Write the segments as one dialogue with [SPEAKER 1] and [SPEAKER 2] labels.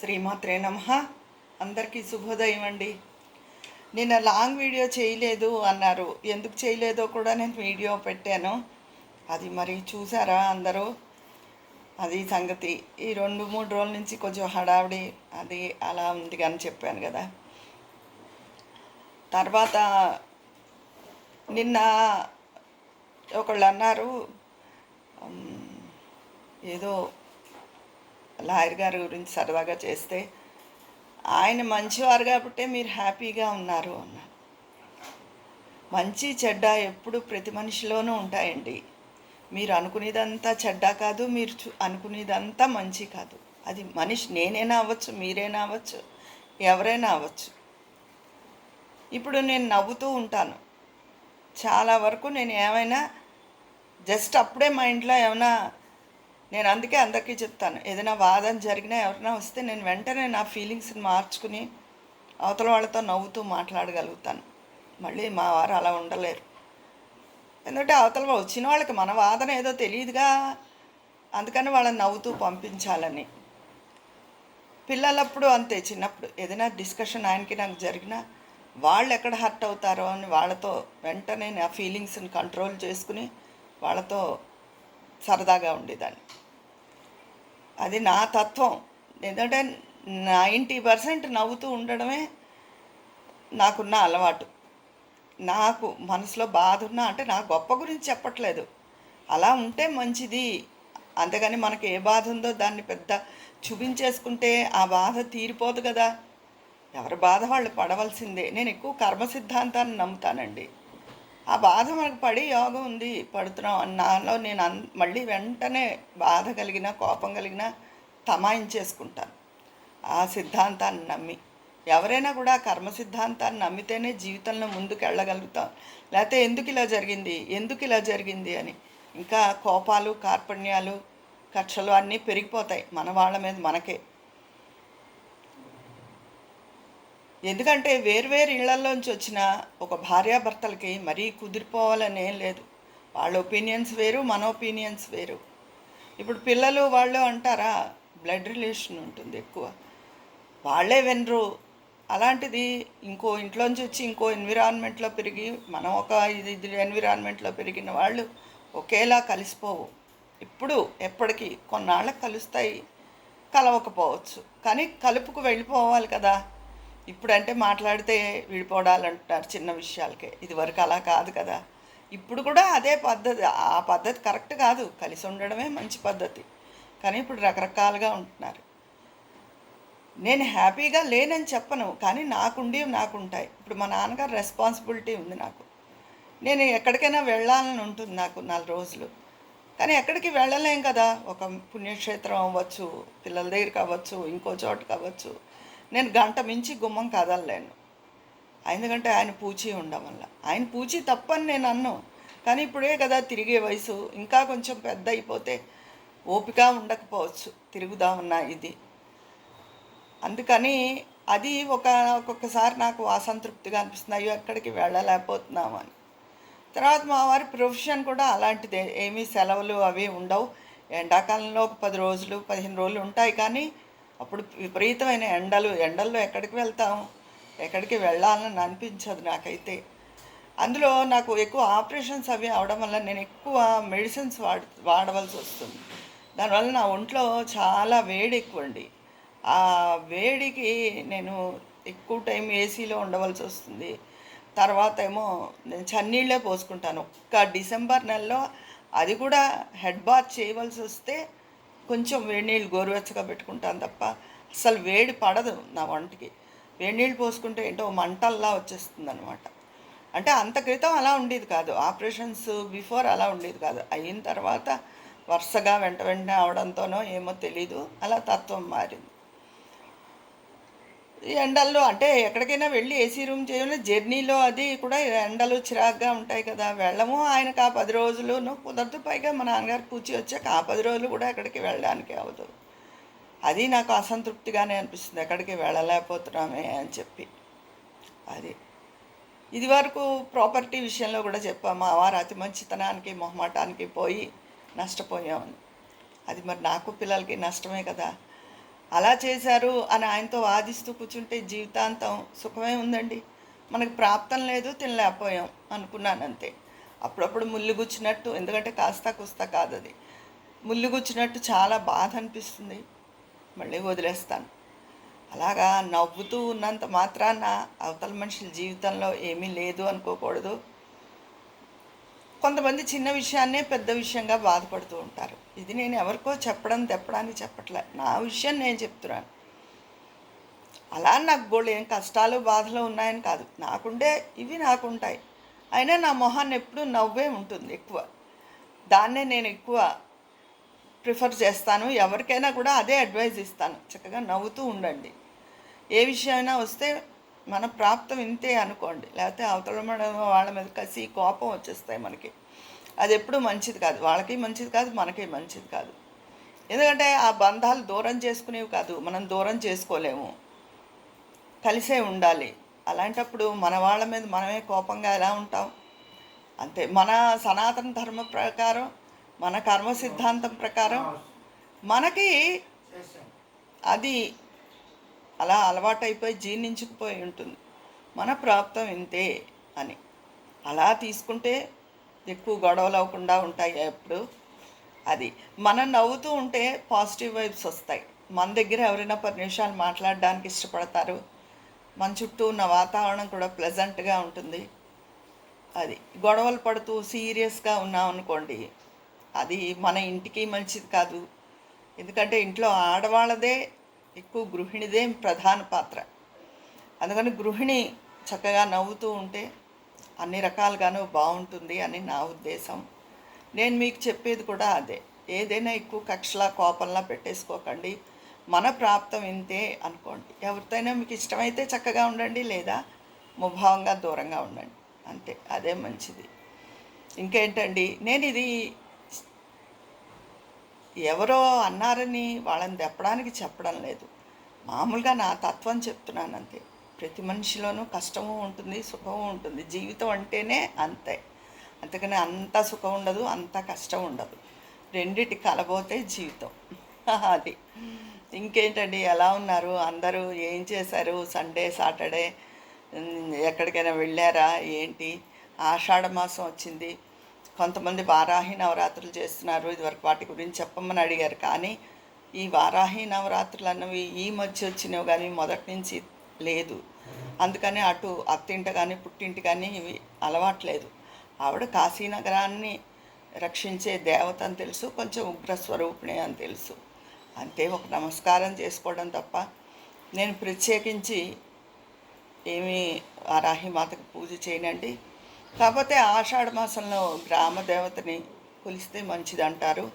[SPEAKER 1] శ్రీమాత్రే నమ. అందరికీ శుభోదయం అండి. నిన్న లాంగ్ వీడియో చేయలేదు అన్నారు. ఎందుకు చేయలేదో కూడా నేను వీడియో పెట్టాను. అది మరి చూసారా అందరూ? అది సంగతి. ఈ రెండు మూడు రోజుల నుంచి కొంచెం హడావిడి అది అలా ఉంది అని చెప్పాను కదా. తర్వాత నిన్న ఒకళ్ళు అన్నారు ఏదో లాయర్ గారి గురించి సరదాగా చేస్తే ఆయన మంచివారు కాబట్టే మీరు హ్యాపీగా ఉన్నారు అన్నారు. మంచి చెడ్డ ఎప్పుడు ప్రతి మనిషిలోనూ ఉంటాయండి. మీరు అనుకునేదంతా చెడ్డ కాదు మీరు చూ అనుకునేదంతా మంచి కాదు. అది మనిషి నేనైనా అవ్వచ్చు మీరైనా అవ్వచ్చు ఎవరైనా అవ్వచ్చు. ఇప్పుడు నేను నవ్వుతూ ఉంటాను. చాలా వరకు నేను ఏమైనా జస్ట్ అప్పుడే మా ఇంట్లో ఏమైనా నేను అందుకే అందరికీ చెప్తాను. ఏదైనా వాదన జరిగినా ఎవరైనా వస్తే నేను వెంటనే నా ఫీలింగ్స్ని మార్చుకుని అవతల వాళ్ళతో నవ్వుతూ మాట్లాడగలుగుతాను. మళ్ళీ మా వారు అలా ఉండలేరు. ఎందుకంటే అవతల వచ్చిన వాళ్ళకి మన వాదన ఏదో తెలియదుగా. అందుకని వాళ్ళని నవ్వుతూ పంపించాలని. పిల్లలప్పుడు అంతే చిన్నప్పుడు ఏదైనా డిస్కషన్ ఆయనకి నాకు జరిగినా వాళ్ళు ఎక్కడ హర్ట్ అవుతారో అని వాళ్ళతో వెంటనే నా ఫీలింగ్స్ని కంట్రోల్ చేసుకుని వాళ్ళతో సరదాగా ఉండేదాన్ని. అది నా తత్వం. ఎందుకంటే నైంటీ పర్సెంట్ నవ్వుతూ ఉండడమే నాకున్న అలవాటు. నాకు మనసులో బాధ ఉన్నా అంటే నా గొప్ప గురించి చెప్పట్లేదు. అలా ఉంటే మంచిది. అంతేగాని మనకి ఏ బాధ ఉందో దాన్ని పెద్ద చూపించేసుకుంటే ఆ బాధ తీరిపోదు కదా. ఎవరి బాధ వాళ్ళు పడవలసిందే. నేను ఎక్కువ కర్మ సిద్ధాంతాన్ని నమ్ముతానండి. ఆ బాధ మనకు పడి యోగం ఉంది పడుతున్నాం నాలో నేను అన్ మళ్ళీ వెంటనే బాధ కలిగిన కోపం కలిగిన తమాయించేసుకుంటాను. ఆ సిద్ధాంతాన్ని నమ్మి. ఎవరైనా కూడా కర్మ సిద్ధాంతాన్ని నమ్మితేనే జీవితంలో ముందుకు వెళ్ళగలుగుతాం. లేకపోతే ఎందుకు ఇలా జరిగింది ఎందుకు ఇలా జరిగింది అని. ఇంకా కోపాలు కార్పణ్యాలు కక్షలు అన్నీ పెరిగిపోతాయి. మన వాళ్ళ మీద మనకే. ఎందుకంటే వేర్వేరు ఇళ్ళలోంచి వచ్చిన ఒక భార్యాభర్తలకి మరీ కుదిరిపోవాలనేం లేదు. వాళ్ళ ఒపీనియన్స్ వేరు మన ఒపీనియన్స్ వేరు. ఇప్పుడు పిల్లలు వాళ్ళు అంటారా బ్లడ్ రిలేషన్ ఉంటుంది ఎక్కువ. వాళ్ళే వినరు. అలాంటిది ఇంకో ఇంట్లోంచి వచ్చి ఇంకో ఎన్విరాన్మెంట్లో పెరిగి మనం ఒక ఇది ఇది ఎన్విరాన్మెంట్లో పెరిగిన వాళ్ళు ఒకేలా కలిసిపోవు. ఇప్పుడు ఎప్పటికీ కొన్నాళ్ళకి కలుస్తాయి కలవకపోవచ్చు. కానీ కలుపుకు వెళ్ళిపోవాలి కదా. ఇప్పుడంటే మాట్లాడితే విడిపోవడాలంటున్నారు చిన్న విషయాలకే. ఇది వరకు అలా కాదు కదా. ఇప్పుడు కూడా అదే పద్ధతి ఆ పద్ధతి కరెక్ట్ కాదు. కలిసి ఉండడమే మంచి పద్ధతి. కానీ ఇప్పుడు రకరకాలుగా ఉంటున్నారు. నేను హ్యాపీగా లేనని చెప్పను కానీ నాకుండి నాకు ఉంటాయి ఇప్పుడు మా నాన్నగారు రెస్పాన్సిబిలిటీ ఉంది నాకు. నేను ఎక్కడికైనా వెళ్ళాలని ఉంటుంది నాకు నాలుగు రోజులు. కానీ ఎక్కడికి వెళ్ళలేం కదా. ఒక పుణ్యక్షేత్రం అవ్వచ్చు పిల్లల దగ్గరికి అవ్వచ్చు ఇంకో చోటుకి అవ్వచ్చు. నేను గంట మించి గుమ్మం కదలలేను. ఎందుకంటే ఆయన పూచి ఉండడం వల్ల ఆయన పూచి తప్పని నేను అన్ను. కానీ ఇప్పుడే కదా తిరిగే వయసు. ఇంకా కొంచెం పెద్ద అయిపోతే ఓపిక ఉండకపోవచ్చు. తిరుగుదామన్నా ఇది. అందుకని అది ఒక ఒక్కొక్కసారి నాకు అసంతృప్తిగా అనిపిస్తుంది. అయ్యో ఎక్కడికి వెళ్ళలేకపోతున్నామని. తర్వాత మా వారి ప్రొఫెషన్ కూడా అలాంటిదే. ఏమీ సెలవులు అవి ఉండవు. ఎండాకాలంలో ఒక పది రోజులు పదిహేను రోజులు ఉంటాయి. కానీ అప్పుడు విపరీతమైన ఎండలు ఎండల్లో ఎక్కడికి వెళ్తాం ఎక్కడికి వెళ్ళాలని అనిపించదు నాకైతే. అందులో నాకు ఎక్కువ ఆపరేషన్స్ అవి అవడం వల్ల నేను ఎక్కువ మెడిసిన్స్ వాడ వాడవలసి వస్తుంది. దానివల్ల నా ఒంట్లో చాలా వేడి ఎక్కువ అండి ఆ వేడికి నేను ఎక్కువ టైం ఏసీలో ఉండవలసి వస్తుంది. తర్వాత ఏమో నేను చన్నీళ్ళే పోసుకుంటాను. ఒక్క డిసెంబర్ నెలలో అది కూడా హెడ్ బాత్ చేయవలసి వస్తే కొంచెం వేడి నీళ్ళు గోరువెచ్చగా పెట్టుకుంటాను తప్ప అసలు వేడి పడదు నా వంటకి. వేడి నీళ్ళు పోసుకుంటే ఏంటో మంటల్లా వచ్చేస్తుంది అనమాట అంటే అంత క్రితం అలా ఉండేది కాదు. ఆపరేషన్స్ బిఫోర్ అలా ఉండేది కాదు. అయిన తర్వాత వరుసగా వెంట వెంటనే అవడంతోనో ఏమో తెలీదు. అలా తత్వం మారింది. ఎండల్లో అంటే ఎక్కడికైనా వెళ్ళి ఏసీ రూమ్ చేయాలి జర్నీలో అది కూడా ఎండలు చిరాగ్గా ఉంటాయి కదా. వెళ్ళము ఆయనకు ఆ పది రోజులు కుదరదు పైగా మా నాన్నగారు పూచి వచ్చాక ఆ పది రోజులు కూడా ఎక్కడికి వెళ్ళడానికి అవ్వదు అది నాకు అసంతృప్తిగానే అనిపిస్తుంది. ఎక్కడికి వెళ్ళలేకపోతున్నామే అని చెప్పి. అది. ఇది వరకు ప్రాపర్టీ విషయంలో కూడా చెప్పాము ఆ వారు అతి మంచితనానికి మొహమాటానికి పోయి నష్టపోయామని. అది మరి నాకు పిల్లలకి నష్టమే కదా. అలా చేశారు అని ఆయనతో వాదిస్తూ కూర్చుంటే జీవితాంతం సుఖమే ఉందండి. మనకు ప్రాప్తం లేదు తినలేకపోయాం అనుకున్నాను అంతే. అప్పుడప్పుడు ముళ్ళు గుచ్చినట్టు ఎందుకంటే కాస్త కుస్తా కాదు అది ముళ్ళు గుచ్చినట్టు చాలా బాధ అనిపిస్తుంది. మళ్ళీ వదిలేస్తాను. అలాగా నవ్వుతూ ఉన్నంత మాత్రాన అవతల మనుషుల జీవితంలో ఏమీ లేదు అనుకోకూడదు. కొంతమంది చిన్న విషయాన్నే పెద్ద విషయంగా బాధపడుతూ ఉంటారు. ఇది నేను ఎవరికో చెప్పడం తెప్పడానికి చెప్పట్లే. నా విషయం నేను చెప్తున్నాను. అలా నాకు కూడా ఏం కష్టాలు బాధలు ఉన్నాయని కాదు. నాకుండే ఇవి నాకుంటాయి. అయినా నా మొహాన్ని ఎప్పుడూ నవ్వే ఉంటుంది ఎక్కువ. దాన్నే నేను ఎక్కువ ప్రిఫర్ చేస్తాను. ఎవరికైనా కూడా అదే అడ్వైజ్ ఇస్తాను. చక్కగా నవ్వుతూ ఉండండి. ఏ విషయమైనా వస్తే మన ప్రాప్తం ఇంతే అనుకోండి. లేకపోతే అవతల వాళ్ళ మీద కసి కోపం వచ్చేస్తాయి మనకి. అది ఎప్పుడు మంచిది కాదు. వాళ్ళకి మంచిది కాదు మనకి మంచిది కాదు. ఎందుకంటే ఆ బంధాలు దూరం చేసుకునేవి కాదు. మనం దూరం చేసుకోలేము. కలిసే ఉండాలి. అలాంటప్పుడు మన వాళ్ళ మీద మనమే కోపంగా ఎలా ఉంటాం? అంతే. మన సనాతన ధర్మ ప్రకారం మన కర్మ సిద్ధాంతం ప్రకారం మనకి అది అలా అలవాటైపోయి జీర్ణించుకుపోయి ఉంటుంది. మన ప్రాప్తం ఇంతే అని. అలా తీసుకుంటే ఎక్కువ గొడవలు అవ్వకుండా ఉంటాయి ఎప్పుడు. అది మనం నవ్వుతూ ఉంటే పాజిటివ్ వైబ్స్ వస్తాయి. మన దగ్గర ఎవరైనా పది నిమిషాలు మాట్లాడడానికి ఇష్టపడతారు. మన చుట్టూ ఉన్న వాతావరణం కూడా ప్లెజెంట్గా ఉంటుంది. అది గొడవలు పడుతూ సీరియస్గా ఉన్నాం అనుకోండి అది మన ఇంటికి మంచిది కాదు. ఎందుకంటే ఇంట్లో ఆడవాళ్ళదే ఎక్కువ గృహిణిదే ప్రధాన పాత్ర. అందుకని గృహిణి చక్కగా నవ్వుతూ ఉంటే అన్ని రకాలుగాను బాగుంటుంది అని నా ఉద్దేశం. నేను మీకు చెప్పేది కూడా అదే. ఏదైనా ఎక్కువ కక్షలా కోపంలా పెట్టేసుకోకండి. మన ప్రాప్తం ఇంతే అనుకోండి. ఎవరితోనైనా మీకు ఇష్టమైతే చక్కగా ఉండండి లేదా ముభావంగా దూరంగా ఉండండి. అంతే. అదే మంచిది. ఇంకేంటండి? నేను ఇది ఎవరో అన్నారని వాళ్ళని తెప్పడానికి చెప్పడం లేదు. మామూలుగా నా తత్వం చెప్తున్నాను అంతే. ప్రతి మనిషిలోనూ కష్టము ఉంటుంది సుఖము ఉంటుంది. జీవితం అంటేనే అంతే. అంతకని అంత సుఖం ఉండదు అంత కష్టం ఉండదు. రెండిటి కలబోతే జీవితం. అది. ఇంకేంటండి? ఎలా ఉన్నారు? అందరూ ఏం చేశారు? సండే సాటర్డే ఎక్కడికైనా వెళ్ళారా? ఏంటి? ఆషాఢ మాసం వచ్చింది. కొంతమంది వారాహి నవరాత్రులు చేస్తున్నారు. ఇదివరకు వాటి గురించి చెప్పమని అడిగారు. కానీ ఈ వారాహి నవరాత్రులు అన్నవి ఈ మధ్య వచ్చినవి కానీ మొదటి నుంచి లేదు. అందుకని అటు అత్తింట కానీ పుట్టింటి కానీ ఇవి అలవాట్లేదు ఆవిడ కాశీనగరాన్ని రక్షించే దేవత అని తెలుసు కొంచెం ఉగ్ర స్వరూపిణి అని తెలుసు. అంతే ఒక నమస్కారం చేసుకోవడం తప్ప నేను ప్రత్యేకించి ఏమీ వారాహి మాతకు పూజ చేయనండి. కాకపోతే ఆషాఢ మాసంలో గ్రామ దేవతని కొలిస్తే మంచిది అంటారు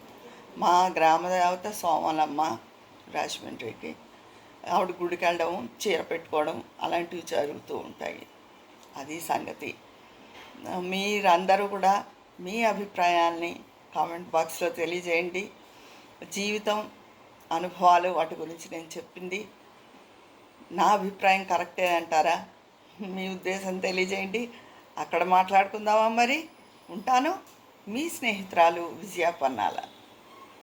[SPEAKER 1] మా గ్రామ దేవత సోమలమ్మ రాజమండ్రికి. ఆవిడ గుడికి వెళ్ళడం చీర పెట్టుకోవడం అలాంటివి జరుగుతూ ఉంటాయి. అది సంగతి. మీరందరూ కూడా మీ అభిప్రాయాల్ని కామెంట్ బాక్స్లో తెలియజేయండి. జీవితం అనుభవాలు వాటి గురించి నేను చెప్పింది. నా అభిప్రాయం కరెక్టే అంటారా? మీ ఉద్దేశం తెలియజేయండి. అక్కడ మాట్లాడుకుందామా మరి? ఉంటాను. మీ స్నేహితురాలు విజయ పన్నాల.